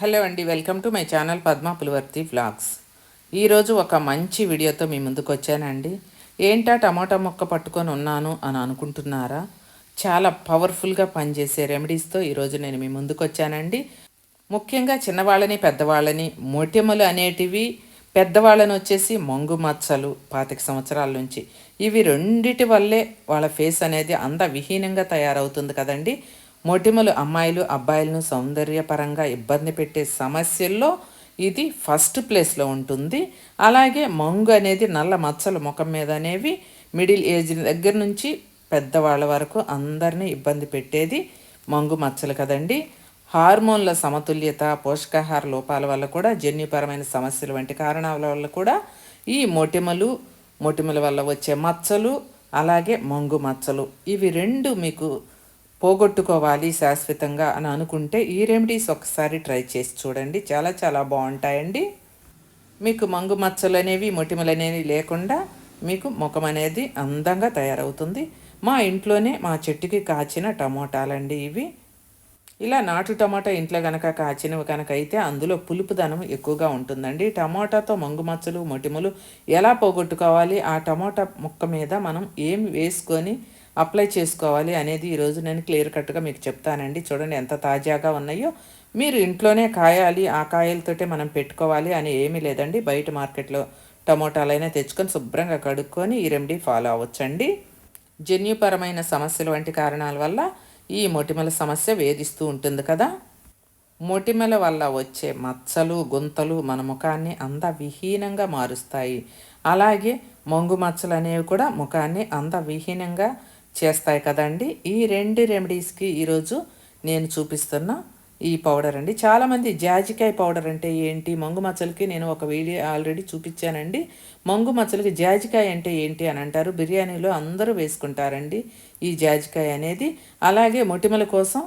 Hello అండి welcome to my channel Padma Pulivarthi vlogs. ఈరోజు ఒక మంచి వీడియోతో మీ ముందుకు వచ్చానండి. ఏంటా టమాటా మొక్క పట్టుకొని ఉన్నాను అని అనుకుంటున్నారా? చాలా పవర్ఫుల్గా పనిచేసే రెమెడీస్తో ఈరోజు నేను మీ ముందుకు వచ్చానండి. ముఖ్యంగా చిన్నవాళ్ళని పెద్దవాళ్ళని మొటిమలు అనేటివి పెద్దవాళ్ళని వచ్చేసి మొంగు మచ్చలు పాతిక సంవత్సరాల నుంచి. ఇవి రెండిటి వల్లే వాళ్ళ ఫేస్ అనేది అంద విహీనంగా తయారవుతుంది కదండి. మొటిమలు అమ్మాయిలు అబ్బాయిలను సౌందర్యపరంగా ఇబ్బంది పెట్టే సమస్యల్లో ఇది ఫస్ట్ ప్లేస్లో ఉంటుంది. అలాగే మంగు అనేది నల్ల మచ్చలు ముఖం మీద అనేవి మిడిల్ ఏజ్ దగ్గర నుంచి పెద్దవాళ్ళ వరకు అందరినీ ఇబ్బంది పెట్టేది మంగు మచ్చలు కదండి. హార్మోన్ల సమతుల్యత పోషకాహార లోపాల వల్ల కూడా జన్యుపరమైన సమస్యలు వంటి కారణాల వల్ల కూడా ఈ మొటిమలు మొటిమల వల్ల వచ్చే మచ్చలు అలాగే మంగు మచ్చలు ఇవి రెండు మీకు పోగొట్టుకోవాలి శాశ్వతంగా అని అనుకుంటే ఈ రెమెడీస్ ఒకసారి ట్రై చేసి చూడండి. చాలా చాలా బాగుంటాయండి. మీకు మంగు మచ్చలు అనేవి మొటిమలు అనేవి లేకుండా మీకు ముఖం అనేది అందంగా తయారవుతుంది. మా ఇంట్లోనే మా చెట్టుకి కాచిన టమోటాలండి ఇవి. ఇలా నాటు టమాటా ఇంట్లో కనుక కాచినవి కనుక అయితే అందులో పులుపుదనం ఎక్కువగా ఉంటుందండి. టమాటాతో మంగు మచ్చలు మొటిమలు ఎలా పోగొట్టుకోవాలి? ఆ టమాటా ముక్క మీద మనం ఏం వేసుకొని అప్లై చేసుకోవాలి అనేది ఈరోజు నేను క్లియర్ కట్గా మీకు చెప్తానండి. చూడండి ఎంత తాజాగా ఉన్నాయో. మీరు ఇంట్లోనే కాయాలి ఆ కాయలతోటే మనం పెట్టుకోవాలి అని ఏమీ లేదండి. బయట మార్కెట్లో టమోటాలైనా తెచ్చుకొని శుభ్రంగా కడుక్కొని ఈ రెమెడీ ఫాలో అవ్వచ్చండి. జన్యుపరమైన సమస్యలు వంటి కారణాల వల్ల ఈ మొటిమల సమస్య వేధిస్తూ ఉంటుంది కదా. మొటిమల వల్ల వచ్చే మచ్చలు గుంతలు మన ముఖాన్ని అంద విహీనంగా మారుస్తాయి. అలాగే మొంగు మచ్చలు అనేవి కూడా ముఖాన్ని అంద విహీనంగా చేస్తాయి కదండి. ఈ రెండు రెమెడీస్కి ఈరోజు నేను చూపిస్తున్న ఈ పౌడర్ అండి. చాలామంది జాజికాయ పౌడర్ అంటే ఏంటి మంగు మచ్చలకి నేను ఒక వీడియో ఆల్రెడీ చూపించానండి. మంగు మచ్చలకి జాజికాయ అంటే ఏంటి అని అంటారు. బిర్యానీలో అందరూ వేసుకుంటారండి ఈ జాజికాయ అనేది. అలాగే మొటిమల కోసం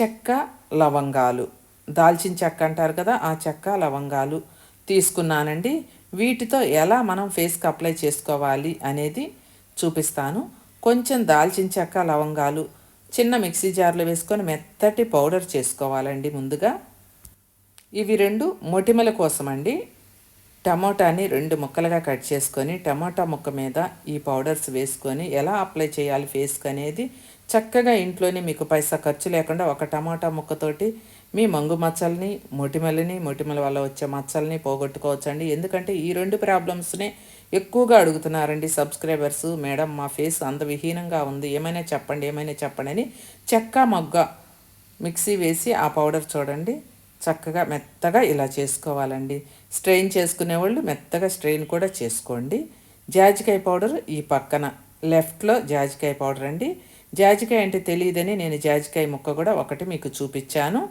చెక్క లవంగాలు. దాల్చిన చెక్క అంటారు కదా ఆ చెక్క లవంగాలు తీసుకున్నానండి. వీటితో ఎలా మనం ఫేస్కి అప్లై చేసుకోవాలి అనేది చూపిస్తాను. కొంచెం దాల్చిన చెక్క లవంగాలు చిన్న మిక్సీ జార్లో వేసుకొని మెత్తటి పౌడర్ చేసుకోవాలండి ముందుగా. ఇవి రెండు మొటిమల కోసం అండి టమోటాని రెండు ముక్కలుగా కట్ చేసుకొని టమాటా ముక్క మీద ఈ పౌడర్స్ వేసుకొని ఎలా అప్లై చేయాలి ఫేస్కి అనేది చక్కగా ఇంట్లోనే మీకు పైసా ఖర్చు లేకుండా ఒక టమాటా ముక్కతోటి మీ మంగు మచ్చల్ని మొటిమలని మొటిమల వల్ల వచ్చే మచ్చల్ని పోగొట్టుకోవచ్చండి. ఎందుకంటే ఈ రెండు ప్రాబ్లమ్స్నే ఎక్కువగా అడుగుతున్నారండి సబ్స్క్రైబర్స్. మేడం మా ఫేస్ అంత విహీనంగా ఉంది. ఏమైనా చెప్పండి ఏమైనా చెప్పండి అని చెక్క మొగ్గ మిక్సీ వేసి ఆ పౌడర్ చూడండి. చక్కగా మెత్తగా ఇలా చేసుకోవాలండి. స్ట్రెయిన్ చేసుకునే వాళ్ళు మెత్తగా స్ట్రెయిన్ కూడా చేసుకోండి. జాజికాయ పౌడర్ ఈ పక్కన లెఫ్ట్లో జాజికాయ పౌడర్ అండి. జాజికాయ అంటే తెలియదని నేను జాజికాయ ముక్క కూడా ఒకటి మీకు చూపించాను.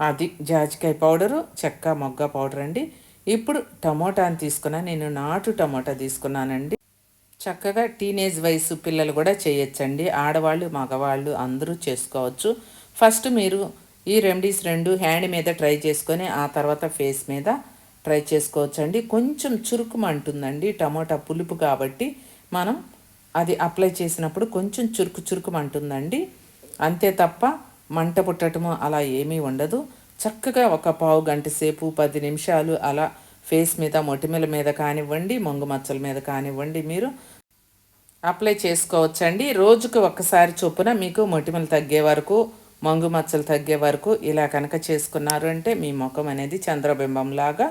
అది జాజికాయ పౌడరు చెక్క మొగ్గ పౌడర్ అండి. ఇప్పుడు టమోటాని తీసుకున్నా నేను నాటు టమోటా తీసుకున్నానండి. చక్కగా టీనేజ్ వయసు పిల్లలు కూడా చేయొచ్చండి. ఆడవాళ్ళు మగవాళ్ళు అందరూ చేసుకోవచ్చు. ఫస్ట్ మీరు ఈ రెమెడీస్ రెండు హ్యాండ్ మీద ట్రై చేసుకొని ఆ తర్వాత ఫేస్ మీద ట్రై చేసుకోవచ్చండి. కొంచెం చురుకుమంటుందండి టమోటా పులుపు కాబట్టి. మనం అది అప్లై చేసినప్పుడు కొంచెం చురుకు చురుకుమంటుందండి. అంతే తప్ప మంట పుట్టడము అలా ఏమీ ఉండదు. చక్కగా ఒక పావు గంట సేపు పది నిమిషాలు అలా ఫేస్ మీద మొటిమల మీద కానివ్వండి మొంగు మచ్చల మీద కానివ్వండి మీరు అప్లై చేసుకోవచ్చండి. రోజుకు ఒక్కసారి చొప్పున మీకు మొటిమలు తగ్గే వరకు మంగు మచ్చలు తగ్గే వరకు ఇలా కనుక చేసుకున్నారు అంటే మీ ముఖం అనేది చంద్రబింబంలాగా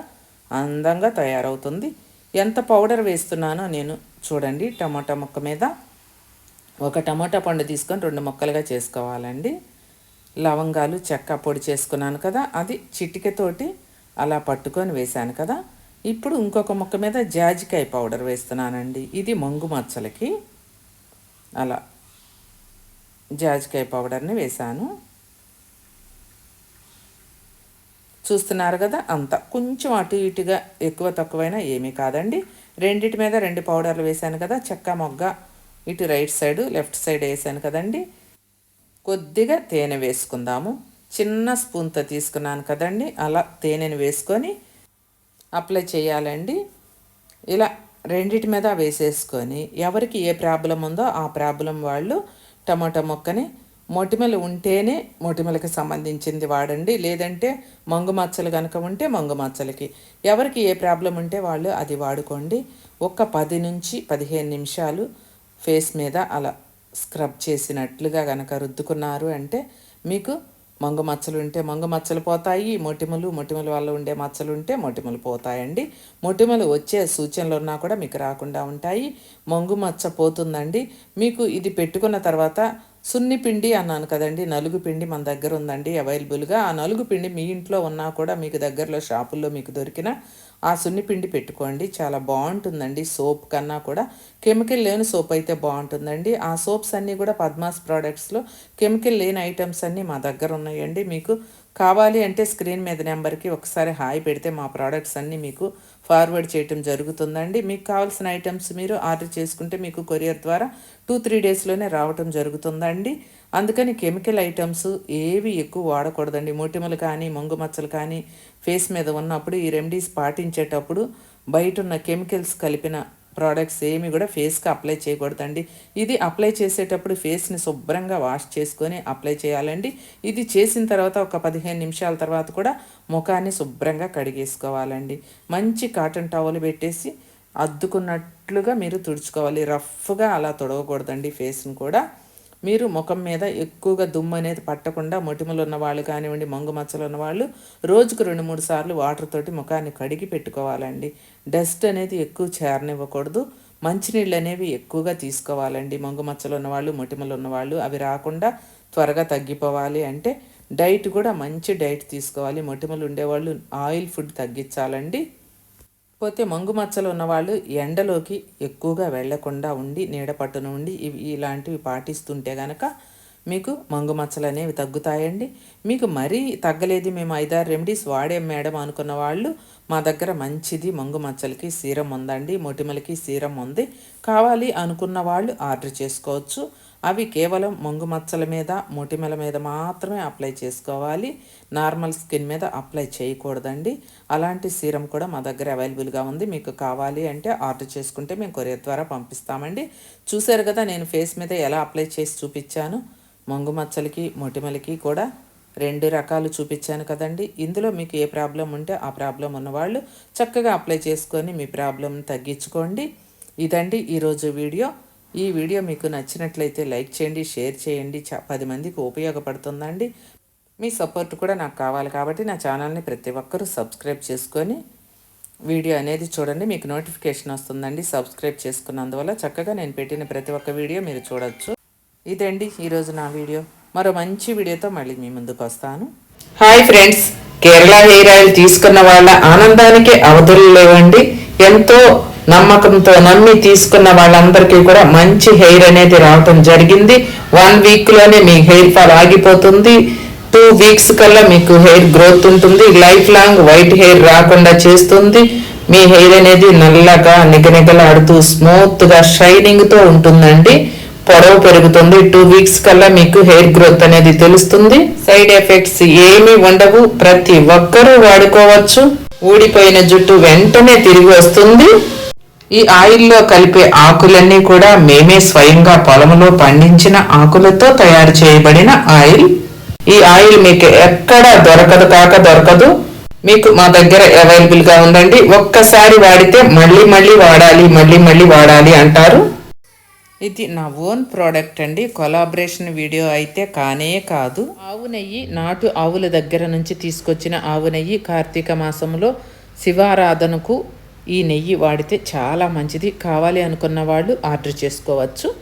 అందంగా తయారవుతుంది. ఎంత పౌడర్ వేస్తున్నానో నేను చూడండి. టమాటా ముక్క మీద ఒక టమాటా పండు తీసుకొని రెండు ముక్కలుగా చేసుకోవాలండి. లవంగాలు చెక్క పొడి చేసుకున్నాను కదా అది చిటికతోటి అలా పట్టుకొని వేశాను కదా. ఇప్పుడు ఇంకొక ముక్క మీద జాజికాయ పౌడర్ వేస్తున్నానండి. ఇది మంగు మచ్చలకి అలా జాజికాయ పౌడర్ని వేశాను. చూస్తున్నారు కదా అంత కొంచెం అటు ఇటుగా ఎక్కువ తక్కువైనా ఏమీ కాదండి. రెండిటి మీద రెండు పౌడర్లు వేశాను కదా చెక్క మొగ్గ ఇటు రైట్ సైడ్ లెఫ్ట్ సైడ్ వేసాను కదండి. కొద్దిగా తేనె వేసుకుందాము. చిన్న స్పూన్తో తీసుకున్నాను కదండి. అలా తేనెని వేసుకొని అప్లై చేయాలండి. ఇలా రెండిటి మీద వేసేసుకొని ఎవరికి ఏ ప్రాబ్లం ఉందో ఆ ప్రాబ్లం వాళ్ళు టమాటా మొక్కని మొటిమలు ఉంటేనే మొటిమలకి సంబంధించింది వాడండి. లేదంటే మంగు మచ్చలు కనుక ఉంటే మంగు మచ్చలకి. ఎవరికి ఏ ప్రాబ్లం ఉంటే వాళ్ళు అది వాడుకోండి. ఒక పది నుంచి పదిహేను నిమిషాలు ఫేస్ మీద అలా స్క్రబ్ చేసినట్లుగా కనుక రుద్దుకున్నారు అంటే మీకు మంగు మచ్చలు ఉంటే మంగు మచ్చలు పోతాయి మొటిమలు మొటిమల వల్ల ఉండే మచ్చలు ఉంటే మొటిమలు పోతాయండి. మొటిమలు వచ్చే సూచనలు ఉన్నా కూడా మీకు రాకుండా ఉంటాయి. మంగు మచ్చ పోతుందండి. మీకు ఇది పెట్టుకున్న తర్వాత సున్ని పిండి అన్నాను కదండి నలుగు పిండి మన దగ్గర ఉందండి అవైలబుల్గా ఆ నలుగు పిండి మీ ఇంట్లో ఉన్నా కూడా మీకు దగ్గరలో షాపుల్లో మీకు దొరికిన ఆ సున్ని పిండి పెట్టుకోండి. చాలా బాగుంటుందండి సోప్ కన్నా కూడా. కెమికల్ లేని సోప్ అయితే బాగుంటుందండి. ఆ సోప్స్ అన్నీ కూడా పద్మాస్ ప్రోడక్ట్స్లో కెమికల్ లేని ఐటమ్స్ అన్నీ మా దగ్గర ఉన్నాయండి. మీకు కావాలి అంటే స్క్రీన్ మీద నెంబర్కి ఒకసారి హాయ్ పెడితే మా ప్రోడక్ట్స్ అన్నీ మీకు ఫార్వర్డ్ చేయటం జరుగుతుందండి. మీకు కావాల్సిన ఐటమ్స్ మీరు ఆర్డర్ చేసుకుంటే మీకు కొరియర్ ద్వారా టూ త్రీ డేస్లోనే రావటం జరుగుతుందండి. అందుకని కెమికల్ ఐటమ్స్ ఏవి ఎక్కువ వాడకూడదండి. మొటిమలు కానీ మొంగు మచ్చలు కానీ ఫేస్ మీద ఉన్నప్పుడు ఈ రెమెడీస్ పాటించేటప్పుడు బయట ఉన్న కెమికల్స్ కలిపిన ప్రోడక్ట్స్ ఏమి కూడా ఫేస్కి అప్లై చేయకూడదండి. ఇది అప్లై చేసేటప్పుడు ఫేస్ని శుభ్రంగా వాష్ చేసుకొని అప్లై చేయాలండి. ఇది చేసిన తర్వాత ఒక పదిహేను నిమిషాల తర్వాత కూడా ముఖాన్ని శుభ్రంగా కడిగేసుకోవాలండి. మంచి కాటన్ టవల్ పెట్టేసి అద్దుకున్నట్లుగా మీరు తుడుచుకోవాలి. రఫ్గా అలా తొడవకూడదండి ఫేస్ని కూడా. మీరు ముఖం మీద ఎక్కువగా దుమ్ము అనేది పట్టకుండా మొటిమలు ఉన్న వాళ్ళు కానివ్వండి మంగు మచ్చలు ఉన్న వాళ్ళు రోజుకు రెండు మూడు సార్లు వాటర్ తోటి ముఖాన్ని కడిగి పెట్టుకోవాలండి. డస్ట్ అనేది ఎక్కువ చేరనివ్వకూడదు. మంచినీళ్ళు అనేవి ఎక్కువగా తీసుకోవాలండి. మంగు మచ్చలు ఉన్నవాళ్ళు మొటిమలు ఉన్నవాళ్ళు అవి రాకుండా త్వరగా తగ్గిపోవాలి అంటే డైట్ కూడా మంచి డైట్ తీసుకోవాలి. మొటిమలు ఉండేవాళ్ళు ఆయిల్ ఫుడ్ తగ్గించాలండి. పోతే మంగు మచ్చలు ఉన్నవాళ్ళు ఎండలోకి ఎక్కువగా వెళ్ళకుండా ఉండి నీడ పట్టున ఉండి ఇవి ఇలాంటివి పాటిస్తుంటే గనక మీకు మంగు మచ్చలు అనేవి తగ్గుతాయండి. మీకు మరీ తగ్గలేదు మేము ఐదారు రెమెడీస్ వాడాం మేడం అనుకున్న వాళ్ళు మా దగ్గర మంచిది మంగు మచ్చలకి సీరం ఉందండి మొటిమలకి సీరం ఉంది. కావాలి అనుకున్న వాళ్ళు ఆర్డర్ చేసుకోవచ్చు. అవి కేవలం మంగు మచ్చల మీద మొటిమల మీద మాత్రమే అప్లై చేసుకోవాలి. నార్మల్ స్కిన్ మీద అప్లై చేయకూడదండి. అలాంటి సీరం కూడా మా దగ్గర అవైలబుల్గా ఉంది. మీకు కావాలి అంటే ఆర్డర్ చేసుకుంటే మేము కొరియర్ ద్వారా పంపిస్తామండి. చూసారు కదా నేను ఫేస్ మీద ఎలా అప్లై చేసి చూపించాను? మంగు మచ్చలకి మొటిమలకి కూడా రెండు రకాలు చూపించాను కదండి. ఇందులో మీకు ఏ ప్రాబ్లం ఉంటే ఆ ప్రాబ్లం ఉన్నవాళ్ళు చక్కగా అప్లై చేసుకొని మీ ప్రాబ్లం తగ్గించుకోండి. ఇదండి ఈరోజు వీడియో. ఈ వీడియో మీకు నచ్చినట్లయితే లైక్ చేయండి షేర్ చేయండి. పది మందికి ఉపయోగపడుతుందండి. మీ సపోర్ట్ కూడా నాకు కావాలి కాబట్టి నా ఛానల్ని ప్రతి ఒక్కరూ సబ్స్క్రైబ్ చేసుకొని వీడియో అనేది చూడండి. మీకు నోటిఫికేషన్ వస్తుందండి సబ్స్క్రైబ్ చేసుకున్నందువల్ల చక్కగా నేను పెట్టిన ప్రతి ఒక్క వీడియో మీరు చూడొచ్చు. ఇదండి ఈరోజు నా వీడియో. మరో మంచి వీడియోతో మళ్ళీ మీ ముందుకు వస్తాను. Hi friends Kerala hair oil తీసుకున్న వాళ్ళ ఆనందానికి అవధులు లేవండి. ఎంతో నమ్మకంతో నమ్మి తీసుకున్న వాళ్ళందరికీ కూడా మంచి హెయిర్ అనేది రావటం జరిగింది. వన్ వీక్లోనే మీ హెయిర్ ఫాల్ ఆగిపోతుంది. టూ వీక్స్ కల్లా మీకు హెయిర్ గ్రోత్ ఉంటుంది. లైఫ్ లాంగ్ వైట్ హెయిర్ రాకుండా చేస్తుంది. మీ హెయిర్ అనేది నల్లగా నిగనిగలాడుతూ స్మూత్గా షైనింగ్తో ఉంటుందండి. పొడవు పెరుగుతుంది. టూ వీక్స్ కల్లా మీకు హెయిర్ గ్రోత్ అనేది తెలుస్తుంది. సైడ్ ఎఫెక్ట్స్ ఏమీ ఉండవు. ప్రతి ఒక్కరూ వాడుకోవచ్చు. ఊడిపోయిన జుట్టు వెంటనే తిరిగి వస్తుంది. ఈ ఆయిల్లో కలిపే ఆకులన్నీ కూడా మేమే స్వయంగా పొలంలో పండించిన ఆకులతో తయారు చేయబడిన ఆయిల్. ఈ ఆయిల్ మీకు ఎక్కడ దొరకదు కాక దొరకదు. మీకు మా దగ్గర అవైలబుల్గా ఉందండి. ఒక్కసారి వాడితే మళ్ళీ మళ్ళీ వాడాలి మళ్ళీ మళ్ళీ వాడాలి అంటారు. ఇది నా ఓన్ ప్రోడక్ట్ అండి. కొలాబరేషన్ వీడియో అయితే కానే కాదు. ఆవు నెయ్యి నాటు ఆవుల దగ్గర నుంచి తీసుకొచ్చిన ఆవు నెయ్యి కార్తీక మాసంలో శివారాధనకు ఈ నెయ్యి వాడితే చాలా మంచిది. కావాలి అనుకున్న వాళ్ళు ఆర్డర్ చేసుకోవచ్చు.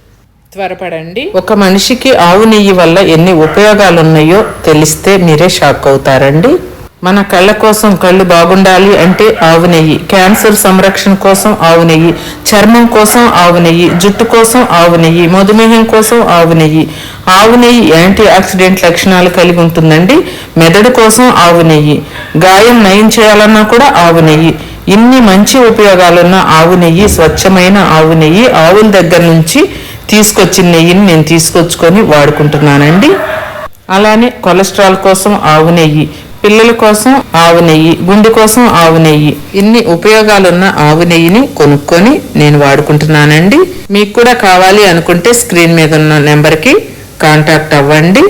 త్వరపడండి. ఒక మనిషికి ఆవు నెయ్యి వల్ల ఎన్ని ఉపయోగాలు ఉన్నాయో తెలిస్తే మీరే షాక్ అవుతారండి. మన కళ్ళ కోసం కళ్ళు బాగుండాలి అంటే ఆవు నెయ్యి. క్యాన్సర్ సంరక్షణ కోసం ఆవు నెయ్యి. చర్మం కోసం ఆవు నెయ్యి. జుట్టు కోసం ఆవు నెయ్యి. మధుమేహం కోసం ఆవు నెయ్యి. ఆవు నెయ్యి యాంటీ ఆక్సిడెంట్ లక్షణాలు కలిగి ఉంటుందండి. మెదడు కోసం ఆవు నెయ్యి. గాయం నయం చేయాలన్నా కూడా ఆవు నెయ్యి. ఇన్ని మంచి ఉపయోగాలున్న ఆవు నెయ్యి స్వచ్ఛమైన ఆవు నెయ్యి ఆవుల దగ్గర నుంచి తీసుకొచ్చిన నెయ్యిని నేను తీసుకొచ్చుకొని వాడుకుంటున్నానండి. అలానే కొలెస్ట్రాల్ కోసం ఆవు నెయ్యి పిల్లల కోసం ఆవు నెయ్యి గుండె కోసం ఆవు నెయ్యి ఇన్ని ఉపయోగాలున్న ఆవు నెయ్యిని కొనుక్కొని నేను వాడుకుంటున్నానండి. మీకు కూడా కావాలి అనుకుంటే స్క్రీన్ మీద ఉన్న నెంబర్కి కాంటాక్ట్ అవ్వండి.